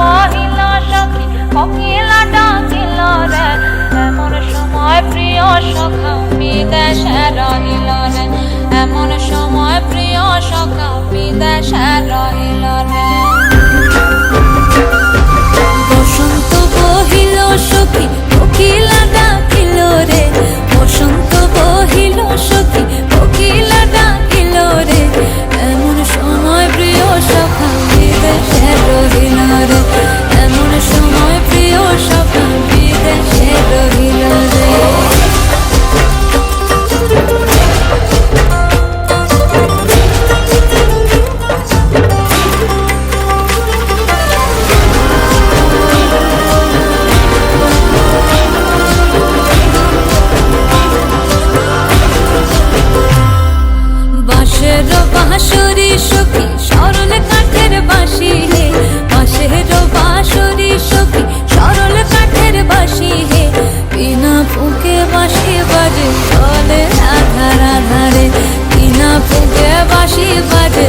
মহিলা সখী কোকিলা ডাকিল রে। এমন সময় প্রিয় সখা বিদেশে রহিল রে। এমন সময় প্রিয় সখা বিদেশে রহিল রে। বিনা ফুকে বাঁশি বাজে? বলে আধার আধারে কিনা ফুকে বাঁশি বাজে?